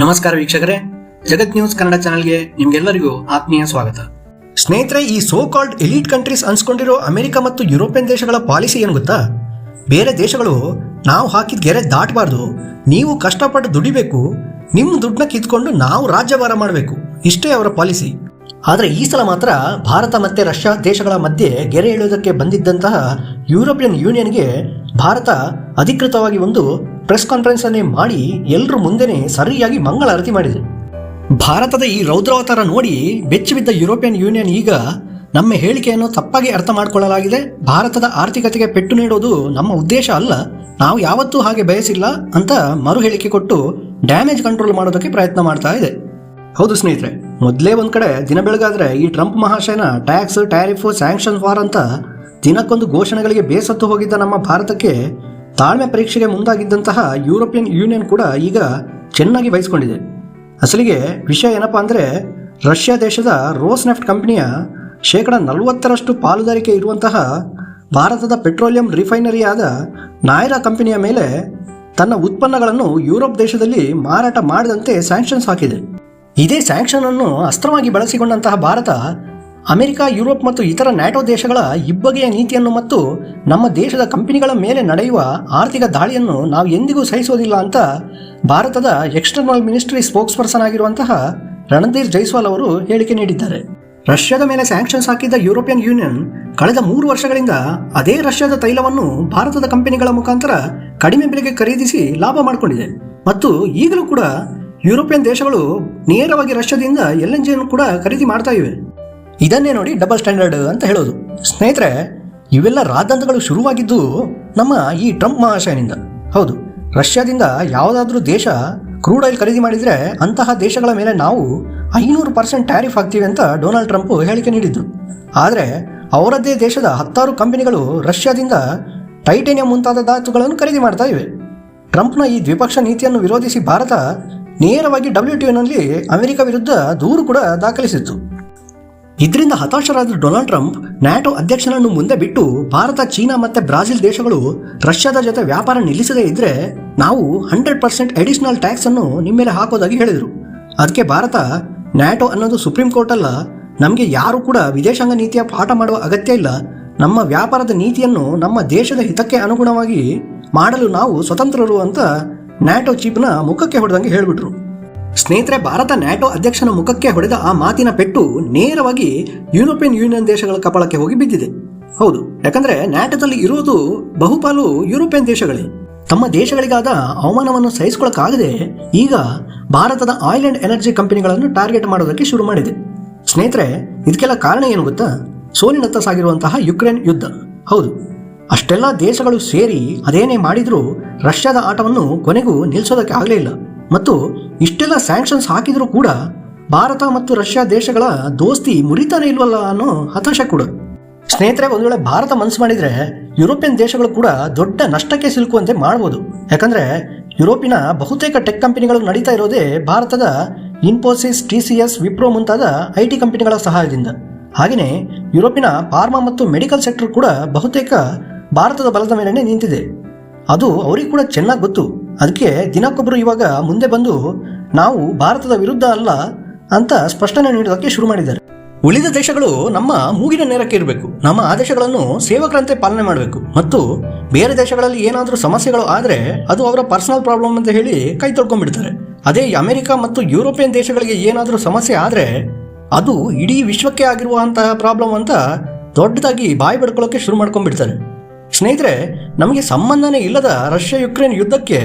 ನಮಸ್ಕಾರ ವೀಕ್ಷಕರೇ. ಜಗತ್ ನ್ಯೂಸ್ ಕನ್ನಡ ಚಾನೆಲ್ಗೆ ನಿಮ್ಗೆಲ್ಲರಿಗೂ ಆತ್ಮೀಯ ಸ್ವಾಗತ. ಸ್ನೇಹಿತರೆ, ಈ ಸೋ ಕಾಲ್ಡ್ ಎಲಿಟ್ ಕಂಟ್ರೀಸ್ ಅನ್ಸ್ಕೊಂಡಿರೋ ಅಮೆರಿಕ ಮತ್ತು ಯುರೋಪಿಯನ್ ದೇಶಗಳ ಪಾಲಿಸಿ ಏನು ಗೊತ್ತಾ? ಬೇರೆ ದೇಶಗಳು ನಾವು ಹಾಕಿದ ಗೆರೆ ದಾಟಬಾರ್ದು, ನೀವು ಕಷ್ಟಪಟ್ಟು ದುಡಿಬೇಕು ನಿಮ್ಮ ದುಡ್ಡನ್ನ ಕಿತ್ಕೊಂಡು ನಾವು ರಾಜ್ಯಭಾರ ಮಾಡಬೇಕು. ಇಷ್ಟೇ ಅವರ ಪಾಲಿಸಿ. ಆದರೆ ಈ ಸಲ ಮಾತ್ರ ಭಾರತ ಮತ್ತೆ ರಷ್ಯಾ ದೇಶಗಳ ಮಧ್ಯೆ ಗೆರೆ ಎಳೆಯುವುದಕ್ಕೆ ಬಂದಿದ್ದಂತಹ ಯುರೋಪಿಯನ್ ಯೂನಿಯನ್ಗೆ ಭಾರತ ಅಧಿಕೃತವಾಗಿ ಒಂದು ಪ್ರೆಸ್ ಕಾನ್ಫರೆನ್ಸ್ ಅನ್ನೇ ಮಾಡಿ ಎಲ್ಲರ ಮುಂದೆನೆ ಸರಿಯಾಗಿ ಮಂಗಳಾರತಿ ಮಾಡಿದೆ ಭಾರತದ ಈ ರೌದ್ರಾವತಾರ ನೋಡಿ ಬೆಚ್ಚಿಬಿದ್ದ ಯುರೋಪಿಯನ್ ಯೂನಿಯನ್ ಈಗ ನಮ್ಮ ಹೇಳಿಕೆಯನ್ನು ತಪ್ಪಾಗಿ ಅರ್ಥ ಮಾಡಿಕೊಳ್ಳಲಾಗಿದೆ. ಭಾರತದ ಆರ್ಥಿಕತೆಗೆ ಪೆಟ್ಟು ನೀಡೋದು ನಮ್ಮ ಉದ್ದೇಶ ಅಲ್ಲ. ನಾವು ಯಾವತ್ತೂ ಹಾಗೆ ಬಯಸಿಲ್ಲ ಅಂತ ಮರು ಹೇಳಿಕೆ ಕೊಟ್ಟು ಡ್ಯಾಮೇಜ್ ಕಂಟ್ರೋಲ್ ಮಾಡೋದಕ್ಕೆ ಪ್ರಯತ್ನ ಮಾಡ್ತಾ ಇದೆ. ಹೌದು ಸ್ನೇಹಿತರೆ, ಮೊದಲೇ ಒಂದು ಕಡೆ ದಿನ ಬೆಳಗಾದ್ರೆ ಈ ಟ್ರಂಪ್ ಮಹಾಶಯನ ಟ್ಯಾಕ್ಸ್ ಟ್ಯಾರಿಫ್ ಸ್ಯಾಂಕ್ಷನ್ ವಾರ್ ಅಂತ ದಿನಕ್ಕೊಂದು ಘೋಷಣೆಗಳಿಗೆ ಬೇಸತ್ತು ಹೋಗಿದ್ದ ನಮ್ಮ ಭಾರತಕ್ಕೆ ತಾಳ್ಮೆ ಪರೀಕ್ಷೆಗೆ ಮುಂದಾಗಿದ್ದಂತಹ ಯುರೋಪಿಯನ್ ಯೂನಿಯನ್ ಕೂಡ ಈಗ ಚೆನ್ನಾಗಿ ಬಯಸ್ಕೊಂಡಿದೆ. ಅಸಲಿಗೆ ವಿಷಯ ಏನಪ್ಪಾ ಅಂದರೆ ರಷ್ಯಾ ದೇಶದ ರೋಸ್ ನೆಫ್ಟ್ ಕಂಪನಿಯ ಶೇಕಡ ನಲವತ್ತರಷ್ಟು ಪಾಲುದಾರಿಕೆ ಇರುವಂತಹ ಭಾರತದ ಪೆಟ್ರೋಲಿಯಂ ರಿಫೈನರಿಯಾದ ನಾಯ್ರಾ ಕಂಪನಿಯ ಮೇಲೆ ತನ್ನ ಉತ್ಪನ್ನಗಳನ್ನು ಯುರೋಪ್ ದೇಶದಲ್ಲಿ ಮಾರಾಟ ಮಾಡದಂತೆ ಸ್ಯಾಂಕ್ಷನ್ಸ್ ಹಾಕಿದೆ. ಇದೇ ಸ್ಯಾಂಕ್ಷನ್ ಅನ್ನು ಅಸ್ತ್ರವಾಗಿ ಬಳಸಿಕೊಂಡಂತಹ ಭಾರತ ಅಮೆರಿಕ, ಯುರೋಪ್ ಮತ್ತು ಇತರ ನ್ಯಾಟೋ ದೇಶಗಳ ಇಬ್ಬಗೆಯ ನೀತಿಯನ್ನು ಮತ್ತು ನಮ್ಮ ದೇಶದ ಕಂಪನಿಗಳ ಮೇಲೆ ನಡೆಯುವ ಆರ್ಥಿಕ ದಾಳಿಯನ್ನು ನಾವು ಎಂದಿಗೂ ಸಹಿಸೋದಿಲ್ಲ ಅಂತ ಭಾರತದ ಎಕ್ಸ್ಟರ್ನಲ್ ಮಿನಿಸ್ಟ್ರಿ ಸ್ಪೋಕ್ಸ್ ಪರ್ಸನ್ ಆಗಿರುವಂತಹ ರಣಧೀರ್ ಜೈಸ್ವಾಲ್ ಅವರು ಹೇಳಿಕೆ ನೀಡಿದ್ದಾರೆ. ರಷ್ಯಾದ ಮೇಲೆ ಸ್ಯಾಂಕ್ಷನ್ಸ್ ಹಾಕಿದ್ದ ಯುರೋಪಿಯನ್ ಯೂನಿಯನ್ ಕಳೆದ ಮೂರು ವರ್ಷಗಳಿಂದ ಅದೇ ರಷ್ಯಾದ ತೈಲವನ್ನು ಭಾರತದ ಕಂಪನಿಗಳ ಮುಖಾಂತರ ಕಡಿಮೆ ಬೆಲೆಗೆ ಖರೀದಿಸಿ ಲಾಭ ಮಾಡಿಕೊಂಡಿದೆ. ಮತ್ತು ಈಗಲೂ ಕೂಡ ಯುರೋಪಿಯನ್ ದೇಶಗಳು ನೇರವಾಗಿ ರಷ್ಯಾದಿಂದ ಎಲ್ ಎನ್ ಜಿಯನ್ನು ಕೂಡ ಖರೀದಿ ಮಾಡ್ತಾ ಇವೆ. ಇದನ್ನೇ ನೋಡಿ ಡಬಲ್ ಸ್ಟ್ಯಾಂಡರ್ಡ್ ಅಂತ ಹೇಳೋದು. ಸ್ನೇಹಿತರೆ, ಇವೆಲ್ಲ ರಾದ್ಧಾಂತಗಳು ಶುರುವಾಗಿದ್ದು ನಮ್ಮ ಈ ಟ್ರಂಪ್ ಮಹಾಶಯನಿಂದ. ಹೌದು, ರಷ್ಯಾದಿಂದ ಯಾವುದಾದ್ರೂ ದೇಶ ಕ್ರೂಡ್ ಆಯಿಲ್ ಖರೀದಿ ಮಾಡಿದರೆ ಅಂತಹ ದೇಶಗಳ ಮೇಲೆ ನಾವು ಐನೂರು ಪರ್ಸೆಂಟ್ ಟ್ಯಾರಿಫ್ ಹಾಕ್ತೀವಿ ಅಂತ ಡೊನಾಲ್ಡ್ ಟ್ರಂಪ್ ಹೇಳಿಕೆ ನೀಡಿದ್ರು ಆದರೆ, ಅವರದ್ದೇ ದೇಶದ ಹತ್ತಾರು ಕಂಪನಿಗಳು ರಷ್ಯಾದಿಂದ ಟೈಟೇನಿಯಂ ಮುಂತಾದ ಧಾತುಗಳನ್ನು ಖರೀದಿ ಮಾಡ್ತಾ ಇವೆ. ಟ್ರಂಪ್ನ ಈ ದ್ವಿಪಕ್ಷ ನೀತಿಯನ್ನು ವಿರೋಧಿಸಿ ಭಾರತ ನೇರವಾಗಿ ಡಬ್ಲ್ಯೂ ಟಿ ಅಮೆರಿಕ ವಿರುದ್ಧ ದೂರು ಕೂಡ ದಾಖಲಿಸಿತ್ತು. ಇದರಿಂದ ಹತಾಶರಾದ ಡೊನಾಲ್ಡ್ ಟ್ರಂಪ್ ನ್ಯಾಟೋ ಅಧ್ಯಕ್ಷನನ್ನು ಮುಂದೆ ಬಿಟ್ಟು ಭಾರತ, ಚೀನಾ ಮತ್ತೆ ಬ್ರಾಜಿಲ್ ದೇಶಗಳು ರಷ್ಯಾದ ಜೊತೆ ವ್ಯಾಪಾರ ನಿಲ್ಲಿಸದೇ ಇದ್ರೆ ನಾವು ಹಂಡ್ರೆಡ್ ಪರ್ಸೆಂಟ್ ಅಡಿಷನಲ್ ಟ್ಯಾಕ್ಸ್ ಅನ್ನು ನಿಮ್ಮ ಮೇಲೆ ಹಾಕೋದಾಗಿ ಹೇಳಿದರು. ಅದಕ್ಕೆ ಭಾರತ ನ್ಯಾಟೋ ಅನ್ನೋದು ಸುಪ್ರೀಂ ಕೋರ್ಟ್ ಅಲ್ಲ, ನಮಗೆ ಯಾರು ಕೂಡ ವಿದೇಶಾಂಗ ನೀತಿಯ ಪಾಠ ಮಾಡುವ ಅಗತ್ಯ ಇಲ್ಲ. ನಮ್ಮ ವ್ಯಾಪಾರದ ನೀತಿಯನ್ನು ನಮ್ಮ ದೇಶದ ಹಿತಕ್ಕೆ ಅನುಗುಣವಾಗಿ ಮಾಡಲು ನಾವು ಸ್ವತಂತ್ರರು ಅಂತ ನ್ಯಾಟೋ ಚೀಪ್ನ ಮುಖಕ್ಕೆ ಹೊಡೆದಂಗೆ ಹೇಳಿಬಿಟ್ರು. ಸ್ನೇಹಿತರೆ, ಭಾರತ ನ್ಯಾಟೋ ಅಧ್ಯಕ್ಷನ ಮುಖಕ್ಕೆ ಹೊಡೆದ ಆ ಮಾತಿನ ಪೆಟ್ಟು ನೇರವಾಗಿ ಯುರೋಪಿಯನ್ ಯೂನಿಯನ್ ದೇಶಗಳ ಕಪಾಳಕ್ಕೆ ಹೋಗಿ ಬಿದ್ದಿದೆ. ಹೌದು, ಯಾಕಂದ್ರೆ ನ್ಯಾಟೋದಲ್ಲಿ ಇರೋದು ಬಹುಪಾಲು ಯುರೋಪಿಯನ್ ದೇಶಗಳೇ. ತಮ್ಮ ದೇಶಗಳಿಗಾದ ಅವಮಾನವನ್ನು ಸಹಿಸಿಕೊಳ್ಳಕ್ಕಾಗದೆ ಈಗ ಭಾರತದ ಆಯಿಲ್ ಅಂಡ್ ಎನರ್ಜಿ ಕಂಪನಿಗಳನ್ನು ಟಾರ್ಗೆಟ್ ಮಾಡೋದಕ್ಕೆ ಶುರು ಮಾಡಿದೆ. ಸ್ನೇಹಿತರೆ, ಇದಕ್ಕೆಲ್ಲ ಕಾರಣ ಏನು ಗೊತ್ತಾ? ಸೋಲಿನತ್ತ ಸಾಗಿರುವಂತಹ ಯುಕ್ರೇನ್ ಯುದ್ಧ. ಹೌದು, ಅಷ್ಟೆಲ್ಲ ದೇಶಗಳು ಸೇರಿ ಅದೇನೇ ಮಾಡಿದ್ರೂ ರಷ್ಯಾದ ಆಟವನ್ನು ಕೊನೆಗೂ ನಿಲ್ಲಿಸೋದಕ್ಕೆ ಆಗಲೇ ಇಲ್ಲ. ಮತ್ತು ಇಷ್ಟೆಲ್ಲ ಸ್ಯಾಂಕ್ಷನ್ಸ್ ಹಾಕಿದರೂ ಕೂಡ ಭಾರತ ಮತ್ತು ರಷ್ಯಾ ದೇಶಗಳ ದೋಸ್ತಿ ಮುರಿತಾನೆ ಇಲ್ವಲ್ಲ ಅನ್ನೋ ಹತಾಶ ಕೂಡ. ಸ್ನೇಹಿತರೆ, ಒಂದು ವೇಳೆ ಭಾರತ ಮನಸ್ಸು ಮಾಡಿದ್ರೆ ಯುರೋಪಿಯನ್ ದೇಶಗಳು ಕೂಡ ದೊಡ್ಡ ನಷ್ಟಕ್ಕೆ ಸಿಲುಕುವಂತೆ ಮಾಡ್ಬೋದು. ಯಾಕಂದ್ರೆ ಯುರೋಪಿನ ಬಹುತೇಕ ಟೆಕ್ ಕಂಪನಿಗಳು ನಡೀತಾ ಇರೋದೇ ಭಾರತದ Infosys, T C S, Wipro ಮುಂತಾದ ಐ ಟಿ ಕಂಪನಿಗಳ ಸಹಾಯದಿಂದ. ಹಾಗೆಯೇ ಯುರೋಪಿನ ಫಾರ್ಮಾ ಮತ್ತು ಮೆಡಿಕಲ್ ಸೆಕ್ಟರ್ ಕೂಡ ಬಹುತೇಕ ಭಾರತದ ಬಲದ ಮೇಲೇ ನಿಂತಿದೆ. ಅದು ಅವರಿಗೆ ಕೂಡ ಚೆನ್ನಾಗಿ ಗೊತ್ತು. ಅದಕ್ಕೆ ದಿನಕ್ಕೊಬ್ಬರು ಇವಾಗ ಮುಂದೆ ಬಂದು ನಾವು ಭಾರತದ ವಿರುದ್ಧ ಅಲ್ಲ ಅಂತ ಸ್ಪಷ್ಟನೆ ನೀಡೋದಕ್ಕೆ ಶುರು ಮಾಡಿದ್ದಾರೆ. ಉಳಿದ ದೇಶಗಳು ನಮ್ಮ ಮೂಗಿನ ನೇರಕ್ಕೆ ಇರಬೇಕು. ನಮ್ಮ ಆದೇಶಗಳನ್ನು ಸೇವಕರಂತೆ ಪಾಲನೆ ಮಾಡಬೇಕು. ಮತ್ತು ಬೇರೆ ದೇಶಗಳಲ್ಲಿ ಏನಾದರೂ ಸಮಸ್ಯೆಗಳು ಆದರೆ ಅದು ಅವರ ಪರ್ಸನಲ್ ಪ್ರಾಬ್ಲಮ್ ಅಂತ ಹೇಳಿ ಕೈ ತೊಳ್ಕೊಂಡ್ಬಿಡ್ತಾರೆ. ಅದೇ ಅಮೆರಿಕ ಮತ್ತು ಯುರೋಪಿಯನ್ ದೇಶಗಳಿಗೆ ಏನಾದರೂ ಸಮಸ್ಯೆ ಆದರೆ ಅದು ಇಡೀ ವಿಶ್ವಕ್ಕೆ ಆಗಿರುವಂತಹ ಪ್ರಾಬ್ಲಮ್ ಅಂತ ದೊಡ್ಡದಾಗಿ ಬಾಯಿ ಬಡ್ಕೊಳ್ಳೋಕೆ ಶುರು ಮಾಡ್ಕೊಂಡ್ಬಿಡ್ತಾರೆ. ಸ್ನೇಹಿತರೆ, ನಮಗೆ ಸಂಬಂಧನೇ ಇಲ್ಲದ ರಷ್ಯಾ ಯುಕ್ರೇನ್ ಯುದ್ಧಕ್ಕೆ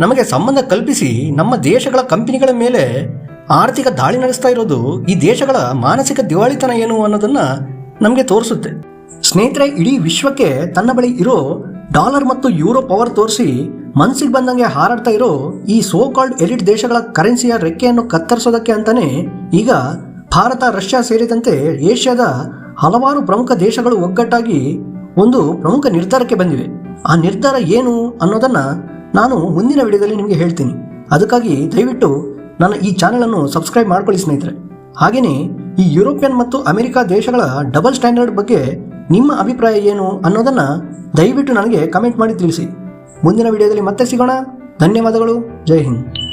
ನಮಗೆ ಸಂಬಂಧ ಕಲ್ಪಿಸಿ ನಮ್ಮ ದೇಶಗಳ ಕಂಪನಿಗಳ ಮೇಲೆ ಆರ್ಥಿಕ ದಾಳಿ ನಡೆಸ್ತಾ ಇರೋದು ಈ ದೇಶಗಳ ಮಾನಸಿಕ ದಿವಾಳಿತನ ಏನು ಅನ್ನೋದನ್ನ ನಮಗೆ ತೋರಿಸುತ್ತೆ. ಸ್ನೇಹಿತರೆ, ಇಡೀ ವಿಶ್ವಕ್ಕೆ ತನ್ನ ಬಳಿ ಇರೋ ಡಾಲರ್ ಮತ್ತು ಯೂರೋ ಪವರ್ ತೋರಿಸಿ ಮನ್ಸಿಗೆ ಬಂದಂಗೆ ಹಾರಾಡ್ತಾ ಇರೋ ಈ ಸೋ ಕಾಲ್ಡ್ ಎಲಿಟ್ ದೇಶಗಳ ಕರೆನ್ಸಿಯ ರೆಕ್ಕೆಯನ್ನು ಕತ್ತರಿಸೋದಕ್ಕೆ ಅಂತಾನೆ ಈಗ ಭಾರತ, ರಷ್ಯಾ ಸೇರಿದಂತೆ ಏಷ್ಯಾದ ಹಲವಾರು ಪ್ರಮುಖ ದೇಶಗಳು ಒಗ್ಗಟ್ಟಾಗಿ ಒಂದು ಪ್ರಮುಖ ನಿರ್ಧಾರಕ್ಕೆ ಬಂದಿವೆ. ಆ ನಿರ್ಧಾರ ಏನು ಅನ್ನೋದನ್ನ ನಾನು ಮುಂದಿನ ವಿಡಿಯೋದಲ್ಲಿ ನಿಮಗೆ ಹೇಳ್ತೀನಿ. ಅದಕ್ಕಾಗಿ ದಯವಿಟ್ಟು ನನ್ನ ಈ ಚಾನೆಲನ್ನು ಸಬ್ಸ್ಕ್ರೈಬ್ ಮಾಡ್ಕೊಳ್ಳಿ ಸ್ನೇಹಿತರೆ. ಹಾಗೆಯೇ ಈ ಯುರೋಪಿಯನ್ ಮತ್ತು ಅಮೆರಿಕ ದೇಶಗಳ ಡಬಲ್ ಸ್ಟ್ಯಾಂಡರ್ಡ್ ಬಗ್ಗೆ ನಿಮ್ಮ ಅಭಿಪ್ರಾಯ ಏನು ಅನ್ನೋದನ್ನ ದಯವಿಟ್ಟು ನನಗೆ ಕಮೆಂಟ್ ಮಾಡಿ ತಿಳಿಸಿ. ಮುಂದಿನ ವಿಡಿಯೋದಲ್ಲಿ ಮತ್ತೆ ಸಿಗೋಣ. ಧನ್ಯವಾದಗಳು. ಜೈ ಹಿಂದ್.